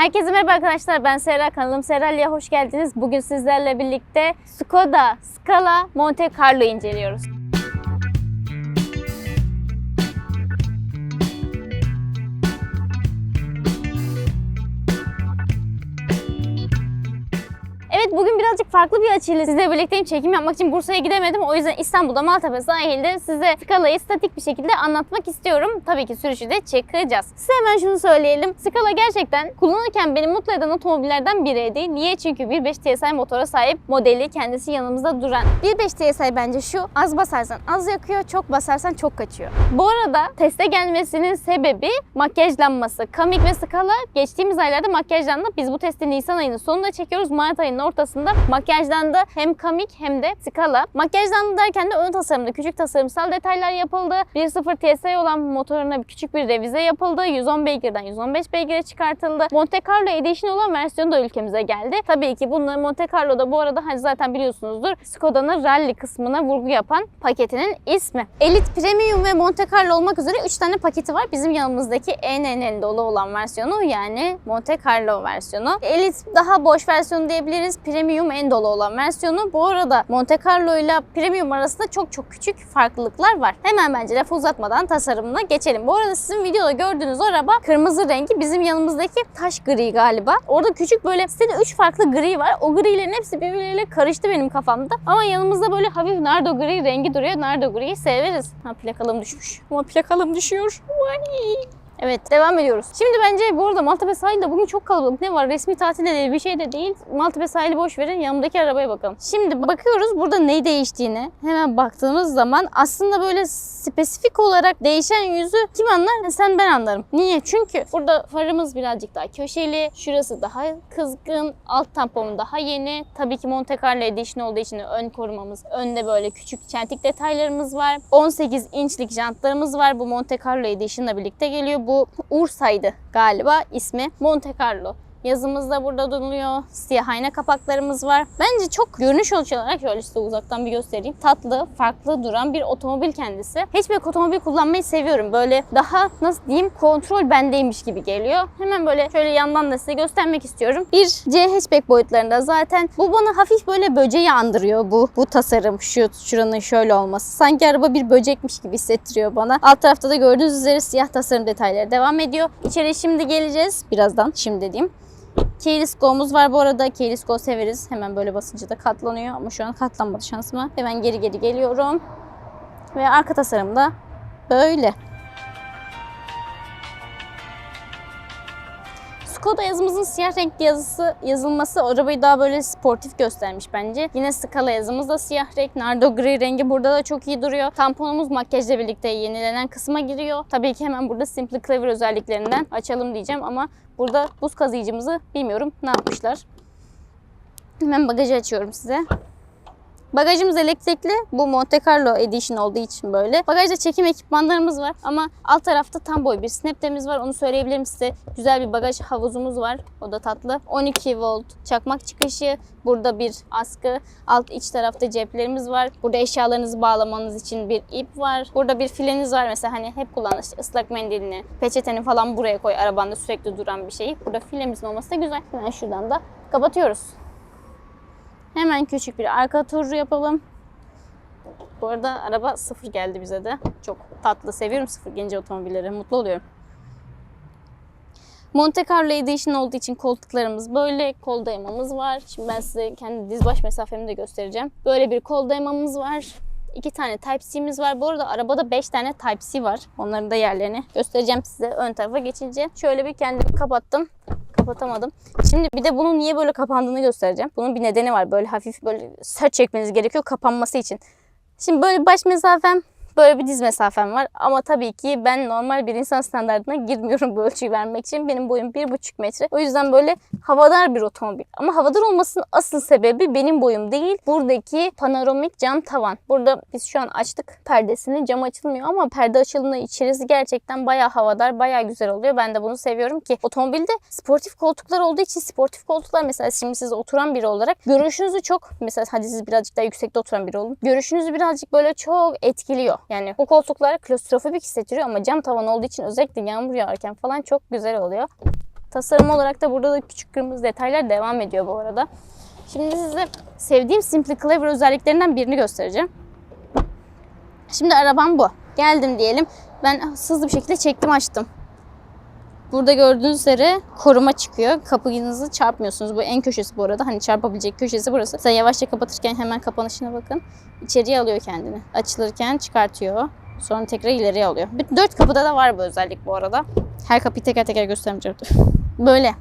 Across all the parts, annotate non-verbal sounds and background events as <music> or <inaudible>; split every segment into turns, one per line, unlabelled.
Herkese merhaba arkadaşlar. Ben Serra. Kanalım Serra'ya hoş geldiniz. Bugün sizlerle birlikte Skoda Scala Monte Carlo inceliyoruz. Birazcık farklı bir açıyla sizle birlikteyim. Çekim yapmak için Bursa'ya gidemedim. O yüzden İstanbul'da Maltepe sahilde size Scala'yı statik bir şekilde anlatmak istiyorum. Tabii ki sürüşü de çekeceğiz. Size hemen şunu söyleyelim. Scala gerçekten kullanırken beni mutlu eden otomobillerden biriydi. Niye? Çünkü 1.5 TSI motora sahip modeli kendisi yanımızda duran. 1.5 TSI bence şu az basarsan az yakıyor, çok basarsan çok kaçıyor. Bu arada teste gelmesinin sebebi makyajlanması. Kamik ve Scala geçtiğimiz aylarda makyajlandı. Biz bu testi Nisan ayının sonunda çekiyoruz. Mart ayının ortasında makyajlandı. Hem Kamik hem de Scala. Makyajlandı derken de ön tasarımda küçük tasarımsal detaylar yapıldı. 1.0 TSI olan motoruna küçük bir revize yapıldı. 110 beygirden 115 beygire çıkartıldı. Monte Carlo Edition olan versiyonu da ülkemize geldi. Tabii ki bunları Monte Carlo'da bu arada hani zaten biliyorsunuzdur Skoda'nın rally kısmına vurgu yapan paketinin ismi. Elite Premium ve Monte Carlo olmak üzere 3 tane paketi var. Bizim yanımızdaki en en en dolu olan versiyonu yani Monte Carlo versiyonu. Elite daha boş versiyonu diyebiliriz. Premium en dolu olan versiyonu. Bu arada Monte Carlo ile Premium arasında çok çok küçük farklılıklar var. Hemen bence lafı uzatmadan tasarımına geçelim. Bu arada sizin videoda gördüğünüz araba kırmızı rengi bizim yanımızdaki taş gri galiba. Orada küçük böyle sitede 3 farklı gri var. O grilerin hepsi birbirleriyle karıştı benim kafamda. Ama yanımızda böyle hafif nardo gri rengi duruyor. Nardo griyi severiz. Ha plakalım düşmüş. Ama plakalım düşüyor. Vay. Evet devam ediyoruz. Şimdi bence bu arada Maltepe sahilde bugün çok kalabalık. Ne var? Resmi tatilde değil bir şey de değil. Maltepe sahili boş verin. Yanımdaki arabaya bakalım. Şimdi bakıyoruz burada ne değiştiğini. Hemen baktığımız zaman aslında böyle spesifik olarak değişen yüzü kim anlar? Sen ben anlarım. Niye? Çünkü burada farımız birazcık daha köşeli. Şurası daha kızgın. Alt tamponu daha yeni. Tabii ki Monte Carlo Edition olduğu için ön korumamız. Önde böyle küçük çentik detaylarımız var. 18 inçlik jantlarımız var. Bu Monte Carlo Edition'la birlikte geliyor. Bu Ursa'ydı galiba ismi. Monte Carlo. Yazımız da burada bulunuyor. Siyah ayna kapaklarımız var. Bence çok görünüş olarak şöyle size uzaktan bir göstereyim. Tatlı, farklı duran bir otomobil kendisi. Hatchback otomobil kullanmayı seviyorum. Böyle daha nasıl diyeyim kontrol bendeymiş gibi geliyor. Hemen böyle şöyle yandan da size göstermek istiyorum. Bir C hatchback boyutlarında zaten. Bu bana hafif böyle böceği andırıyor bu. Bu tasarım şu şuranın şöyle olması. Sanki araba bir böcekmiş gibi hissettiriyor bana. Alt tarafta da gördüğünüz üzere siyah tasarım detayları devam ediyor. İçeri şimdi geleceğiz. Birazdan şimdi dediğim. Keyless Go'muz var bu arada. Keyless Go severiz. Hemen böyle basınca da katlanıyor ama şu an katlanmadı şansıma. Hemen geri geri geliyorum. Ve arka tasarım da böyle. Skoda yazımızın siyah renkli yazısı yazılması arabayı daha böyle sportif göstermiş bence. Yine skala yazımız da siyah renk. Nardo gri rengi burada da çok iyi duruyor. Tamponumuz makyajla birlikte yenilenen kısma giriyor. Tabii ki hemen burada Simply Clever özelliklerinden açalım diyeceğim ama burada buz kazıyıcımızı bilmiyorum ne yapmışlar. Hemen bagajı açıyorum size. Bagajımız elektrikli. Bu Monte Carlo Edition olduğu için böyle. Bagajda çekim ekipmanlarımız var ama alt tarafta tam boy bir snap'temiz var. Onu söyleyebilirim size. Güzel bir bagaj havuzumuz var. O da tatlı. 12 volt çakmak çıkışı. Burada bir askı. Alt iç tarafta ceplerimiz var. Burada eşyalarınızı bağlamanız için bir ip var. Burada bir fileniz var. Mesela hani hep kullanılır. İşte ıslak mendilini, peçeteni falan buraya koy. Arabanda sürekli duran bir şey. Burada filemizin olması da güzel. Hemen şuradan da kapatıyoruz. Hemen küçük bir arka turu yapalım. Bu arada araba sıfır geldi bize de. Çok tatlı. Seviyorum sıfır genç otomobilleri. Mutlu oluyorum. Monte Carlo Edition olduğu için koltuklarımız böyle. Kol dayamamız var. Şimdi ben size kendi diz baş mesafemi de göstereceğim. Böyle bir kol dayamamız var. İki tane Type-C'miz var. Bu arada arabada 5 tane Type-C var. Onların da yerlerini göstereceğim size ön tarafa geçince. Şöyle bir kendimi kapattım kapatamadım. Şimdi bir de bunun niye böyle kapandığını göstereceğim. Bunun bir nedeni var. Böyle hafif böyle sert çekmeniz gerekiyor kapanması için. Şimdi böyle baş mesafem böyle bir diz mesafem var. Ama tabii ki ben normal bir insan standartına girmiyorum bu ölçüyü vermek için. Benim boyum 1,5 metre. O yüzden böyle havadar bir otomobil. Ama havadar olmasının asıl sebebi benim boyum değil. Buradaki panoramik cam tavan. Burada biz şu an açtık perdesini. Cam açılmıyor ama perde açıldığında içerisi gerçekten bayağı havadar, bayağı güzel oluyor. Ben de bunu seviyorum ki otomobilde sportif koltuklar olduğu için sportif koltuklar mesela şimdi siz oturan biri olarak görüşünüzü çok mesela hadi siz birazcık daha yüksekte oturan biri olun. Görüşünüzü birazcık böyle çok etkiliyor. Yani bu koltuklar klostrofobik hissettiriyor ama cam tavan olduğu için özellikle yağmur yağarken falan çok güzel oluyor. Tasarım olarak da burada da küçük kırmızı detaylar devam ediyor bu arada. Şimdi size sevdiğim Simply Clever özelliklerinden birini göstereceğim. Şimdi arabam bu. Geldim diyelim. Ben hızlı bir şekilde çektim açtım. Burada gördüğünüz üzere koruma çıkıyor. Kapınızı çarpmıyorsunuz. Bu en köşesi bu arada. Hani çarpabilecek köşesi burası. Sen yavaşça kapatırken hemen kapanışına bakın. İçeriye alıyor kendini. Açılırken çıkartıyor. Sonra tekrar ileriye alıyor. Dört kapıda da var bu özellik bu arada. Her kapıyı teker teker göstermeyeceğim. <laughs> Böyle.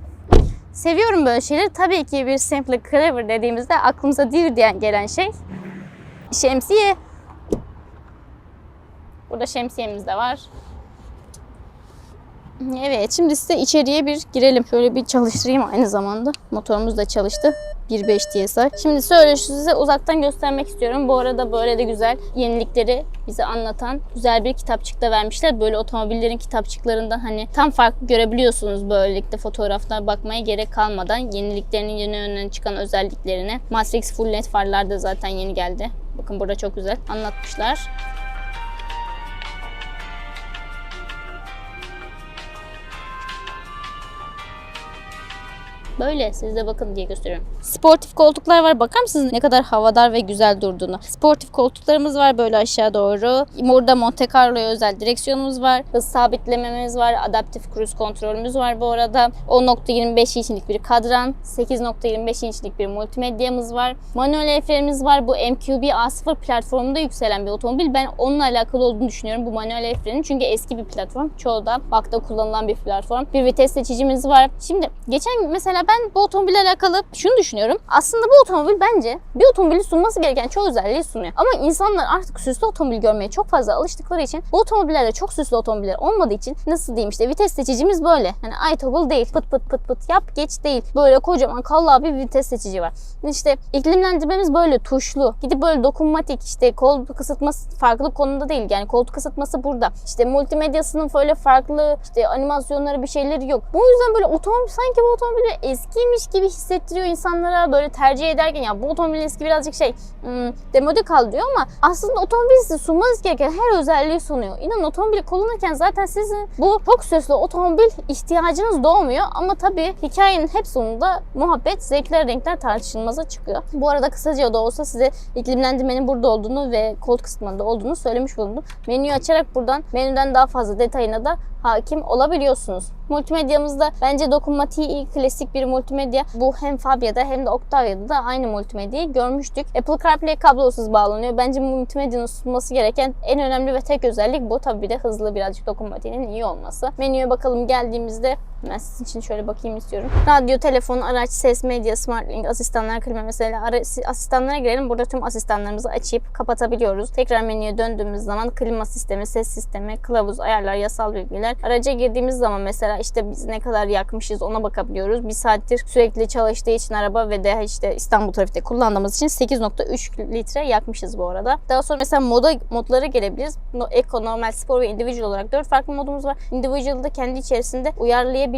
Seviyorum böyle şeyleri. Tabii ki bir Simply Clever dediğimizde aklımıza dir diyen gelen şey şemsiye. Burada şemsiyemiz de var. Evet şimdi size içeriye bir girelim. Şöyle bir çalıştırayım aynı zamanda. Motorumuz da çalıştı. 1.5 DSi. Şimdi şöyle size uzaktan göstermek istiyorum. Bu arada böyle de güzel yenilikleri bize anlatan güzel bir kitapçık da vermişler. Böyle otomobillerin kitapçıklarından hani tam farklı görebiliyorsunuz böylelikle fotoğraflar bakmaya gerek kalmadan yeniliklerinin yeni öne çıkan özelliklerini. Matrix Full LED farlar da zaten yeni geldi. Bakın burada çok güzel anlatmışlar. Böyle siz de bakın diye gösteriyorum. Sportif koltuklar var. Bakar mısınız ne kadar havadar ve güzel durduğunu. Sportif koltuklarımız var böyle aşağı doğru. Burada Monte Carlo'ya özel direksiyonumuz var. Hız sabitlememiz var. Adaptif cruise kontrolümüz var bu arada. 10.25 inçlik bir kadran. 8.25 inçlik bir multimedyamız var. Manuel el frenimiz var. Bu MQB A0 platformunda yükselen bir otomobil. Ben onunla alakalı olduğunu düşünüyorum bu manuel el. Çünkü eski bir platform. Çoğu da bakta kullanılan bir platform. Bir vites seçicimiz var. Şimdi geçen mesela ben bu otomobille alakalı şunu düşünüyorum. Aslında bu otomobil bence bir otomobilin sunması gereken çoğu özelliği sunuyor. Ama insanlar artık süslü otomobil görmeye çok fazla alıştıkları için bu otomobillerde çok süslü otomobiller olmadığı için nasıl diyeyim işte vites seçicimiz böyle. Hani iToggle değil. Pıt pıt pıt pıt yap geç değil. Böyle kocaman kallavi bir vites seçici var. İşte iklimlendirmemiz böyle tuşlu. Gidip böyle dokunmatik işte kol kısıtması farklı konuda değil. Yani koltuk kısıtması burada. İşte multimedyasının böyle farklı işte animasyonları bir şeyleri yok. Bu yüzden böyle otomobil sanki bu otomobil eskiymiş gibi hissettiriyor insanlara böyle tercih ederken ya bu otomobil eski birazcık şey hmm, demode kal diyor ama aslında otomobil size sunmanız gereken her özelliği sunuyor. İnanın otomobili kullanırken zaten sizin bu çok süslü otomobil ihtiyacınız doğmuyor ama tabii hikayenin hep sonunda muhabbet, zevkler, renkler tartışılmaza çıkıyor. Bu arada kısaca da olsa size iklimlendirmenin burada olduğunu ve koltuk kısmında olduğunu söylemiş bulundum. Menüyü açarak buradan menüden daha fazla detayına da hakim olabiliyorsunuz. Multimedyamızda bence dokunmatiği klasik bir multimedya. Bu hem Fabia'da hem de Octavia'da da aynı multimedyayı görmüştük. Apple CarPlay kablosuz bağlanıyor. Bence multimedyanın sunması gereken en önemli ve tek özellik bu. Tabii bir de hızlı birazcık dokunmatiğinin iyi olması. Menüye bakalım geldiğimizde ben sizin için şöyle bakayım istiyorum. Radyo, telefon, araç, ses, medya, SmartLink, asistanlar, klima mesela ara, asistanlara girelim. Burada tüm asistanlarımızı açıp kapatabiliyoruz. Tekrar menüye döndüğümüz zaman klima sistemi, ses sistemi, kılavuz, ayarlar, yasal bilgiler. Araca girdiğimiz zaman mesela işte biz ne kadar yakmışız ona bakabiliyoruz. Bir saattir sürekli çalıştığı için araba ve de işte İstanbul trafikte kullandığımız için 8.3 litre yakmışız bu arada. Daha sonra mesela moda modlara gelebiliriz. Eco, normal, spor ve individual olarak 4 farklı modumuz var. Individual'da kendi içerisinde uyarlayabiliyoruz.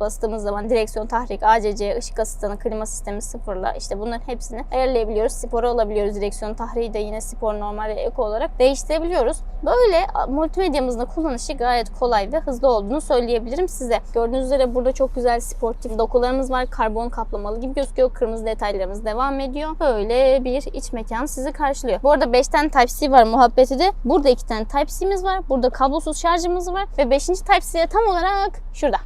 Bastığımız zaman direksiyon, tahrik, ACC, ışık asistanı, klima sistemi sıfırla işte bunların hepsini ayarlayabiliyoruz. Spora alabiliyoruz. Direksiyon tahriği de yine spor, normal ve eco olarak değiştirebiliyoruz. Böyle multimedyamızın da kullanışı gayet kolay ve hızlı olduğunu söyleyebilirim size. Gördüğünüz üzere burada çok güzel sportif dokularımız var. Karbon kaplamalı gibi gözüküyor. Kırmızı detaylarımız devam ediyor. Böyle bir iç mekan sizi karşılıyor. Bu arada 5 tane Type-C var muhabbeti de. Burada 2 tane Type-C'miz var. Burada kablosuz şarjımız var. Ve 5. Type-C tam olarak şurada.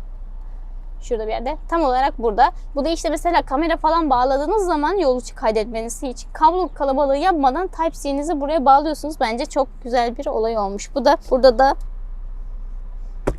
Şurada bir yerde. Tam olarak burada. Bu da işte mesela kamera falan bağladığınız zaman yolu kaydetmeniz için kablo kalabalığı yapmadan Type-C'nizi buraya bağlıyorsunuz. Bence çok güzel bir olay olmuş. Bu da burada da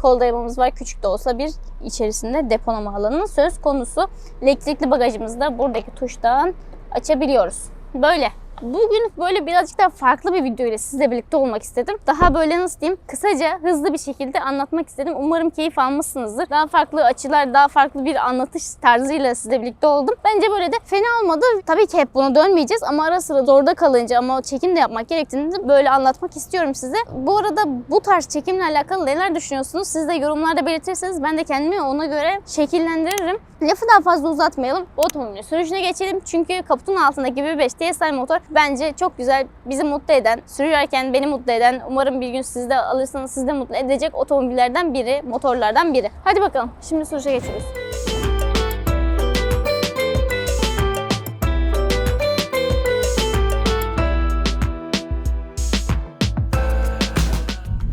kol dayamamız var. Küçük de olsa bir içerisinde depolama alanının söz konusu. Elektrikli bagajımızı da buradaki tuştan açabiliyoruz. Böyle. Bugün böyle birazcık daha farklı bir video ile sizle birlikte olmak istedim. Daha böyle nasıl diyeyim kısaca hızlı bir şekilde anlatmak istedim. Umarım keyif almışsınızdır. Daha farklı açılar, daha farklı bir anlatış tarzıyla sizle birlikte oldum. Bence böyle de fena olmadı. Tabii ki hep buna dönmeyeceğiz ama ara sıra zorda kalınca ama çekim de yapmak gerektiğinde böyle anlatmak istiyorum size. Bu arada bu tarz çekimle alakalı neler düşünüyorsunuz? Siz de yorumlarda belirtirseniz ben de kendimi ona göre şekillendiririm. Lafı daha fazla uzatmayalım. Otomobilin sürüşüne geçelim. Çünkü kaputun altındaki bir 5 TSI motor Bence çok güzel, bizi mutlu eden, sürerken beni mutlu eden, umarım bir gün siz de alırsanız sizi de mutlu edecek otomobillerden biri, motorlardan biri. Hadi bakalım, şimdi sürüşe geçiyoruz.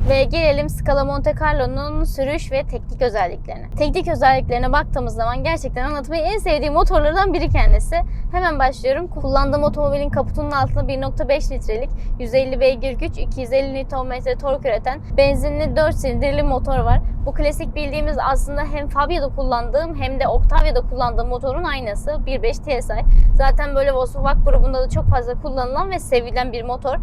Ve gelelim Scala Monte Carlo'nun sürüş ve teknik özelliklerine. Teknik özelliklerine baktığımız zaman gerçekten anlatmayı en sevdiğim motorlardan biri kendisi. Hemen başlıyorum. Kullandığım otomobilin kaputunun altında 1.5 litrelik 150 beygir güç, 250 Nm tork üreten benzinli 4 silindirli motor var. Bu klasik bildiğimiz aslında hem Fabia'da kullandığım hem de Octavia'da kullandığım motorun aynısı. 1.5 TSI. Zaten böyle Volkswagen grubunda da çok fazla kullanılan ve sevilen bir motor.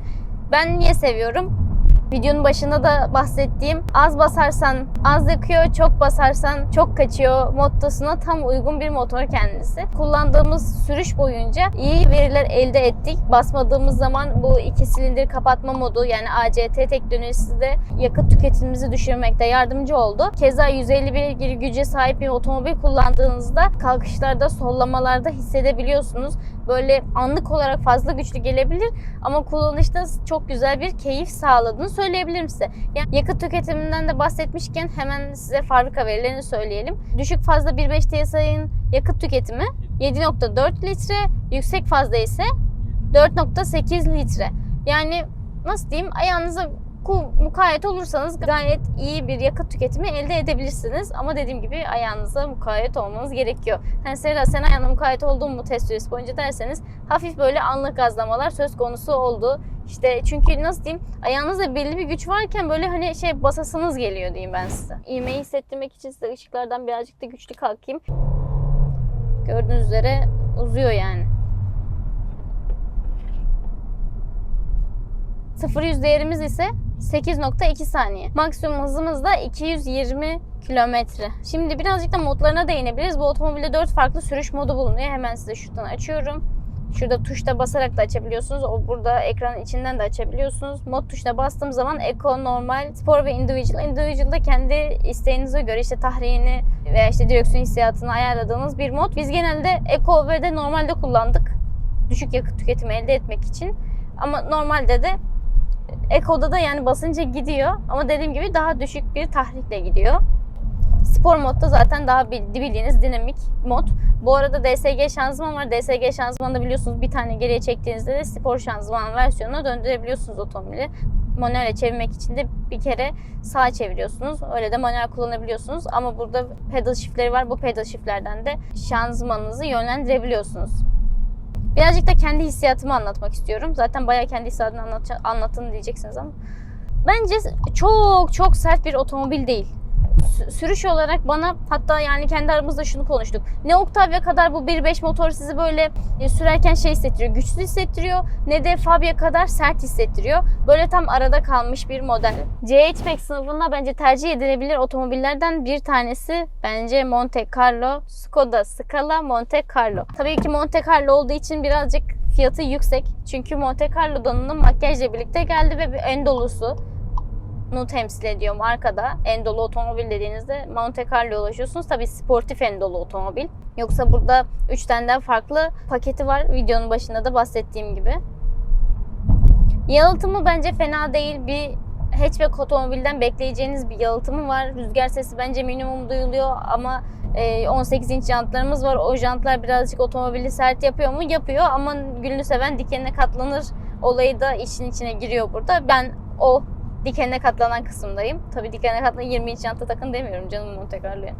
Ben niye seviyorum? Videonun başında da bahsettiğim az basarsan az yakıyor, çok basarsan çok kaçıyor mottosuna tam uygun bir motor kendisi. Kullandığımız sürüş boyunca iyi veriler elde ettik. Basmadığımız zaman bu iki silindir kapatma modu yani ACT teknolojisi de yakıt tüketimimizi düşürmekte yardımcı oldu. Keza 150 beygir güce sahip bir otomobil kullandığınızda kalkışlarda, sollamalarda hissedebiliyorsunuz. Böyle anlık olarak fazla güçlü gelebilir ama kullanışta çok güzel bir keyif sağladığını söyleyebilirim size. Yani yakıt tüketiminden de bahsetmişken hemen size fabrika verilerini söyleyelim. Düşük fazla 1.5 TSI'nin yakıt tüketimi 7.4 litre, yüksek fazla ise 4.8 litre. Yani nasıl diyeyim ayağınıza mukayyet olursanız gayet iyi bir yakıt tüketimi elde edebilirsiniz. Ama dediğim gibi ayağınıza mukayyet olmanız gerekiyor. Hani Serra sen ayağına mukayyet oldun mu test süresi boyunca derseniz hafif böyle anlık gazlamalar söz konusu oldu. İşte çünkü nasıl diyeyim ayağınızda belli bir güç varken böyle hani şey basasınız geliyor diyeyim ben size. İğmeyi hissettirmek için size ışıklardan birazcık da güçlü kalkayım. Gördüğünüz üzere uzuyor yani. Sıfır yüz değerimiz ise 8.2 saniye. Maksimum hızımız da 220 kilometre. Şimdi birazcık da modlarına değinebiliriz. Bu otomobilde 4 farklı sürüş modu bulunuyor. Hemen size şuradan açıyorum. Şurada tuşta basarak da açabiliyorsunuz. O burada ekranın içinden de açabiliyorsunuz. Mod tuşuna bastığım zaman Eco, Normal, Spor ve Individual. Individual'da kendi isteğinize göre işte tahriyeni veya işte direksiyon hissiyatını ayarladığınız bir mod. Biz genelde Eco ve de normalde kullandık. Düşük yakıt tüketimi elde etmek için. Ama normalde de Eco'da da yani basınca gidiyor ama dediğim gibi daha düşük bir tahrikle gidiyor. Spor modda zaten daha bil- bildiğiniz dinamik mod. Bu arada DSG şanzıman var. DSG şanzımanı da biliyorsunuz bir tane geriye çektiğinizde de spor şanzıman versiyonuna döndürebiliyorsunuz otomobili. Manuelle çevirmek için de bir kere sağa çeviriyorsunuz. Öyle de manuel kullanabiliyorsunuz. Ama burada pedal shiftleri var. Bu pedal shiftlerden de şanzımanınızı yönlendirebiliyorsunuz. Birazcık da kendi hissiyatımı anlatmak istiyorum. Zaten bayağı kendi hissiyatını anlat, anlattın diyeceksiniz ama. Bence çok çok sert bir otomobil değil. Sü- Sürüş olarak bana hatta yani kendi aramızda şunu konuştuk. Ne Octavia kadar bu 1.5 motor sizi böyle e, sürerken şey hissettiriyor, güçlü hissettiriyor. Ne de Fabia kadar sert hissettiriyor. Böyle tam arada kalmış bir model. C-Hatchback sınıfında bence tercih edilebilir otomobillerden bir tanesi bence Monte Carlo, Skoda Scala Monte Carlo. Tabii ki Monte Carlo olduğu için birazcık fiyatı yüksek. Çünkü Monte Carlo donanım makyajla birlikte geldi ve bir en dolusu nu temsil ediyor markada. En dolu otomobil dediğinizde Monte Carlo'ya ulaşıyorsunuz. Tabii sportif en dolu otomobil. Yoksa burada 3 tane farklı paketi var. Videonun başında da bahsettiğim gibi. Yalıtımı bence fena değil. Bir hatchback otomobilden bekleyeceğiniz bir yalıtımı var. Rüzgar sesi bence minimum duyuluyor ama e, 18 inç jantlarımız var. O jantlar birazcık otomobili sert yapıyor mu? Yapıyor ama gülünü seven dikenine katlanır olayı da işin içine giriyor burada. Ben o dikenine katlanan kısımdayım. Tabii dikenine katlanan 20 inç janta takın demiyorum canım Monte Carlo'ya.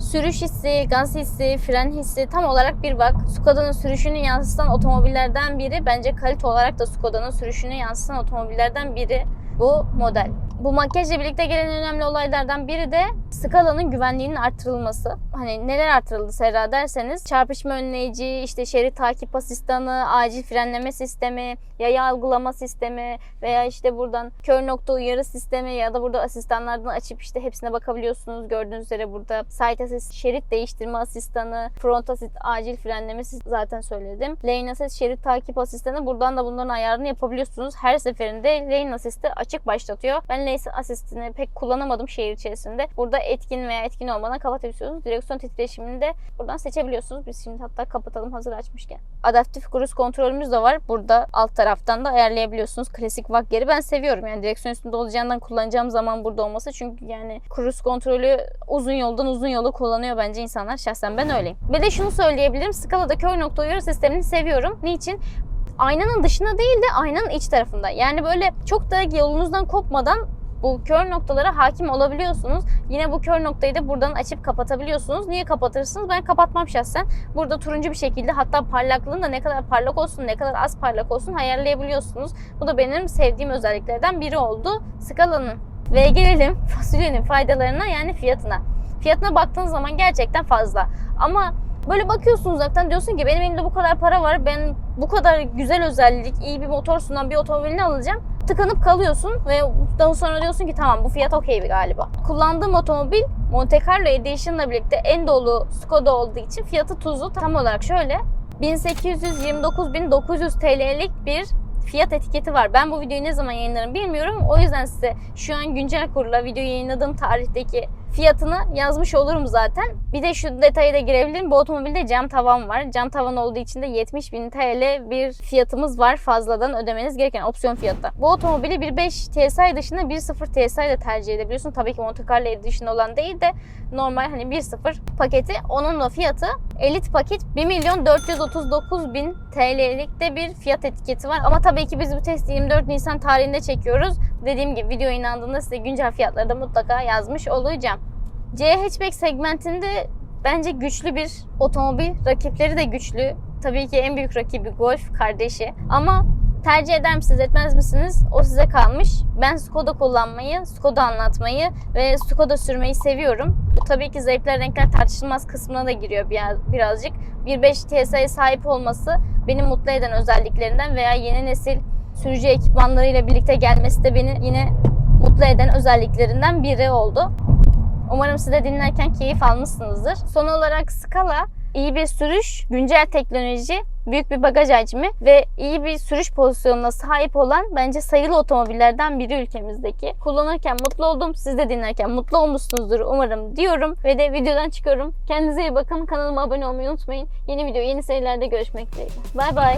Sürüş hissi, gaz hissi, fren hissi tam olarak bir bak. Skoda'nın sürüşünü yansıtan otomobillerden biri. Bence kalite olarak da Skoda'nın sürüşünü yansıtan otomobillerden biri bu model. Bu makyajla birlikte gelen önemli olaylardan biri de skalanın güvenliğinin artırılması. Hani neler artırıldı Serra derseniz çarpışma önleyici, işte şerit takip asistanı, acil frenleme sistemi, yaya algılama sistemi veya işte buradan kör nokta uyarı sistemi ya da burada asistanlardan açıp işte hepsine bakabiliyorsunuz. Gördüğünüz üzere burada side assist, şerit değiştirme asistanı, front assist, acil frenleme zaten söyledim. Lane assist, şerit takip asistanı buradan da bunların ayarını yapabiliyorsunuz. Her seferinde lane assist'i açık başlatıyor. Ben lane asistini pek kullanamadım şehir içerisinde. Burada etkin veya etkin olmadan kapatabiliyorsunuz. Direksiyon titreşimini de buradan seçebiliyorsunuz. Biz şimdi hatta kapatalım hazır açmışken. Adaptif cruise kontrolümüz de var. Burada alt taraftan da ayarlayabiliyorsunuz. Klasik vak yeri ben seviyorum. Yani direksiyon üstünde olacağından kullanacağım zaman burada olması. Çünkü yani cruise kontrolü uzun yoldan uzun yolu kullanıyor bence insanlar. Şahsen ben öyleyim. Bir de şunu söyleyebilirim. Skala'da kör nokta uyarı sistemini seviyorum. Niçin? Aynanın dışında değil de aynanın iç tarafında. Yani böyle çok da yolunuzdan kopmadan bu kör noktalara hakim olabiliyorsunuz. Yine bu kör noktayı da buradan açıp kapatabiliyorsunuz. Niye kapatırsınız? Ben kapatmam şahsen. Burada turuncu bir şekilde hatta parlaklığın da ne kadar parlak olsun ne kadar az parlak olsun ayarlayabiliyorsunuz. Bu da benim sevdiğim özelliklerden biri oldu. Scala'nın. Ve gelelim fasulyenin faydalarına yani fiyatına. Fiyatına baktığınız zaman gerçekten fazla. Ama Böyle bakıyorsun uzaktan diyorsun ki benim elimde bu kadar para var. Ben bu kadar güzel özellik, iyi bir motor sunan bir otomobilini alacağım. Tıkanıp kalıyorsun ve daha sonra diyorsun ki tamam bu fiyat okey galiba. Kullandığım otomobil Monte Carlo Edition'la birlikte en dolu Skoda olduğu için fiyatı tuzlu. Tam olarak şöyle 1829.900 TL'lik bir fiyat etiketi var. Ben bu videoyu ne zaman yayınlarım bilmiyorum. O yüzden size şu an güncel kurla video yayınladığım tarihteki fiyatını yazmış olurum zaten. Bir de şu detaya da girebilirim. Bu otomobilde cam tavan var. Cam tavan olduğu için de 70.000 TL bir fiyatımız var fazladan ödemeniz gereken opsiyon fiyatta. Bu otomobili 1.5 TSI dışında 1.0 TSI de tercih edebiliyorsun. Tabii ki Monte Carlo Edition olan değil de normal hani 1.0 paketi. Onun da fiyatı elit paket 1 milyon 439 bin TL'lik de bir fiyat etiketi var. Ama tabii ki biz bu testi 24 Nisan tarihinde çekiyoruz. Dediğim gibi video inandığında size güncel fiyatları da mutlaka yazmış olacağım. C hatchback segmentinde bence güçlü bir otomobil. Rakipleri de güçlü. Tabii ki en büyük rakibi Golf kardeşi. Ama tercih eder misiniz etmez misiniz o size kalmış. Ben Skoda kullanmayı, Skoda anlatmayı ve Skoda sürmeyi seviyorum. Tabii ki zevkler renkler tartışılmaz kısmına da giriyor birazcık. 1.5 TSI'ye sahip olması beni mutlu eden özelliklerinden veya yeni nesil sürücü ekipmanlarıyla birlikte gelmesi de beni yine mutlu eden özelliklerinden biri oldu. Umarım siz de dinlerken keyif almışsınızdır. Son olarak Scala iyi bir sürüş, güncel teknoloji, büyük bir bagaj hacmi ve iyi bir sürüş pozisyonuna sahip olan bence sayılı otomobillerden biri ülkemizdeki. Kullanırken mutlu oldum, siz de dinlerken mutlu olmuşsunuzdur umarım diyorum ve de videodan çıkıyorum. Kendinize iyi bakın, kanalıma abone olmayı unutmayın. Yeni video, yeni serilerde görüşmek dileğiyle. Bay bay.